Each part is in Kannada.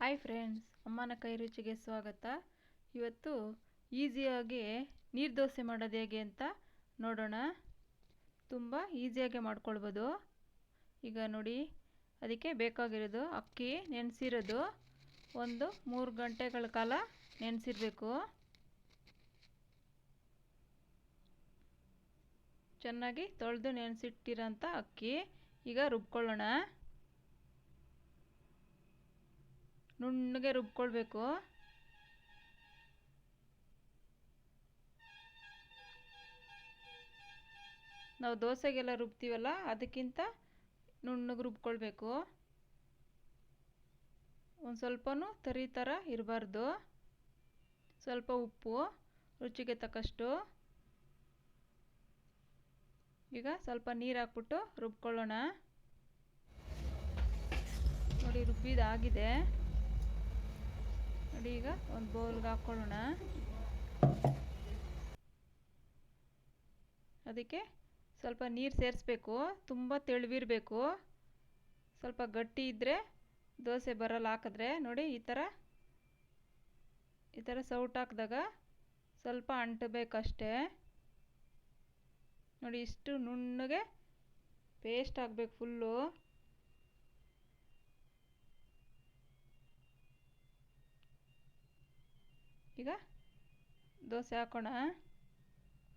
ಹಾಯ್ ಫ್ರೆಂಡ್ಸ್ ಅಮ್ಮನ ಕೈ ರುಚಿಗೆ ಸ್ವಾಗತ. ಇವತ್ತು ಈಸಿಯಾಗಿ ನೀರು ದೋಸೆ ಮಾಡೋದು ಹೇಗೆ ಅಂತ ನೋಡೋಣ. ತುಂಬ ಈಸಿಯಾಗಿ ಮಾಡ್ಕೊಳ್ಬೋದು. ಈಗ ನೋಡಿ, ಅದಕ್ಕೆ ಬೇಕಾಗಿರೋದು ಅಕ್ಕಿ ನೆನೆಸಿರೋದು. ಒಂದು ಮೂರು ಗಂಟೆಗಳ ಕಾಲ ನೆನೆಸಿರಬೇಕು. ಚೆನ್ನಾಗಿ ತೊಳೆದು ನೆನೆಸಿಟ್ಟಿರೋಂಥ ಅಕ್ಕಿ. ಈಗ ರುಬ್ಕೊಳ್ಳೋಣ. ನುಣ್ಣಗೆ ರುಬ್ಕೊಳ್ಬೇಕು. ನಾವು ದೋಸೆಗೆಲ್ಲ ರುಬ್ತೀವಲ್ಲ, ಅದಕ್ಕಿಂತ ನುಣ್ಣಗೆ ರುಬ್ಕೊಳ್ಬೇಕು. ಒಂದು ಸ್ವಲ್ಪನೂ ತರಿ ಥರ ಇರಬಾರ್ದು. ಸ್ವಲ್ಪ ಉಪ್ಪು, ರುಚಿಗೆ ತಕ್ಕಷ್ಟು. ಈಗ ಸ್ವಲ್ಪ ನೀರು ಹಾಕ್ಬಿಟ್ಟು ರುಬ್ಕೊಳ್ಳೋಣ. ನೋಡಿ, ರುಬ್ಬಿದಾಗಿದೆ. ನೋಡಿ ಈಗ ಒಂದು ಬೌಲ್ಗೆ ಹಾಕ್ಕೊಳ್ಳೋಣ ಅದಕ್ಕೆ ಸ್ವಲ್ಪ ನೀರು ಸೇರಿಸ್ಬೇಕು, ತುಂಬ ತೆಳುವಿರಬೇಕು. ಸ್ವಲ್ಪ ಗಟ್ಟಿ ಇದ್ದರೆ ದೋಸೆ ಬರಲ್ಲ ಹಾಕಿದ್ರೆ. ನೋಡಿ ಈ ಥರ ಈ ಥರ ಸೌಟ್ ಹಾಕಿದಾಗ ಸ್ವಲ್ಪ ಅಂಟಬೇಕಷ್ಟೇ. ನೋಡಿ ಇಷ್ಟು ನುಣ್ಣಗೆ ಪೇಸ್ಟ್ ಆಗಬೇಕು ಫುಲ್ಲು ಈಗ ದೋಸೆ ಹಾಕೋಣ.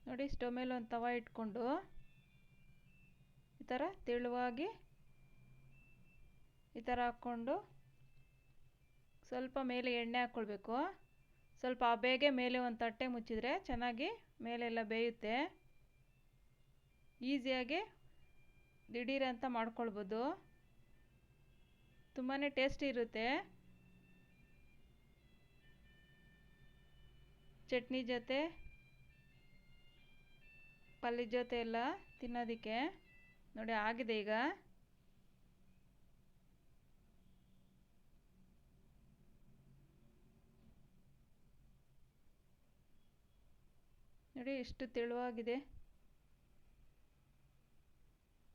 ನೋಡಿ ಸ್ಟವ್ ಮೇಲೆ ಒಂದು ತವ ಇಟ್ಕೊಂಡು ಈ ಥರ ತೆಳುವಾಗಿ ಈ ಥರ ಹಾಕ್ಕೊಂಡು ಸ್ವಲ್ಪ ಮೇಲೆ ಎಣ್ಣೆ ಹಾಕ್ಕೊಳ್ಬೇಕು. ಸ್ವಲ್ಪ ಬೇಗೆ ಮೇಲೆ ಒಂದು ತಟ್ಟೆ ಮುಚ್ಚಿದರೆ ಚೆನ್ನಾಗಿ ಮೇಲೆಲ್ಲ ಬೇಯುತ್ತೆ. ಈಸಿಯಾಗಿ ದಿಢೀರಂತ ಮಾಡ್ಕೊಳ್ಬೋದು. ತುಂಬಾ ಟೇಸ್ಟಿ ಇರುತ್ತೆ. ಚಟ್ನಿ ಜೊತೆ ಪಲ್ಯ ಜೊತೆ ಎಲ್ಲ ತಿನ್ನೋದಕ್ಕೆ. ನೋಡಿ ಆಗಿದೆ ಈಗ. ನೋಡಿ ಎಷ್ಟು ತೆಳುವಾಗಿದೆ.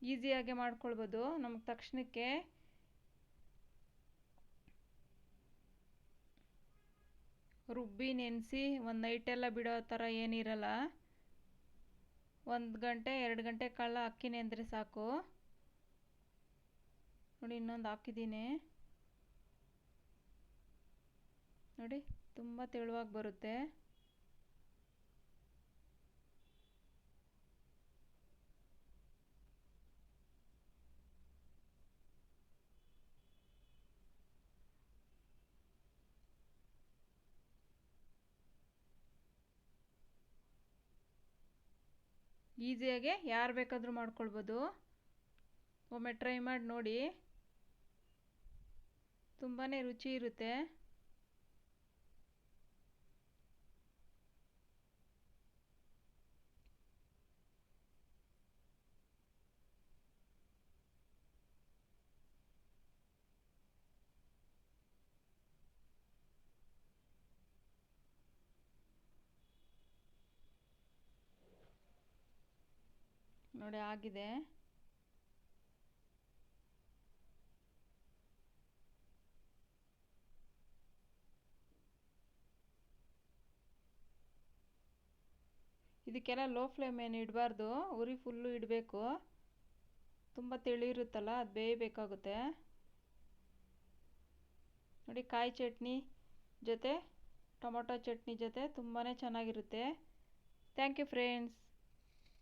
ಈಸಿಯಾಗಿ ಮಾಡ್ಕೊಳ್ಬೋದು. ನಮಗೆ ತಕ್ಷಣಕ್ಕೆ ರುಬ್ಬಿ ನೆನೆಸಿ ಒಂದು ನೈಟೆಲ್ಲ ಬಿಡೋ ಥರ ಏನಿರಲ್ಲ ಒಂದು ಗಂಟೆ, ಎರಡು ಗಂಟೆ ಕಾಲ ಅಕ್ಕಿ ನೆಂದರೆ ಸಾಕು. ನೋಡಿ ಇನ್ನೊಂದು ಹಾಕಿದ್ದೀನಿ. ನೋಡಿ, ತುಂಬ ತೆಳುವಾಗಿ ಬರುತ್ತೆ. ಈಸಿಯಾಗೆ ಯಾರು ಬೇಕಾದರೂ ಮಾಡ್ಕೊಳ್ಬೋದು. ಒಮ್ಮೆ ಟ್ರೈ ಮಾಡಿ ನೋಡಿ. ತುಂಬಾ ರುಚಿ ಇರುತ್ತೆ. ನೋಡಿ, ಆಗಿದೆ. ಇದಕ್ಕೆಲ್ಲ ಲೋ ಫ್ಲೇಮ್ ಏನು ಇಡಬಾರ್ದು, ಉರಿ ಫುಲ್ಲು ಇಡಬೇಕು. ತುಂಬ ತಿಳಿಯಿರುತ್ತಲ್ಲ ಅದು ಬೇಯಬೇಕಾಗುತ್ತೆ. ನೋಡಿ, ಕಾಯಿ ಚಟ್ನಿ ಜೊತೆ, ಟೊಮೊಟೊ ಚಟ್ನಿ ಜೊತೆ ತುಂಬಾ ಚೆನ್ನಾಗಿರುತ್ತೆ. Thank you friends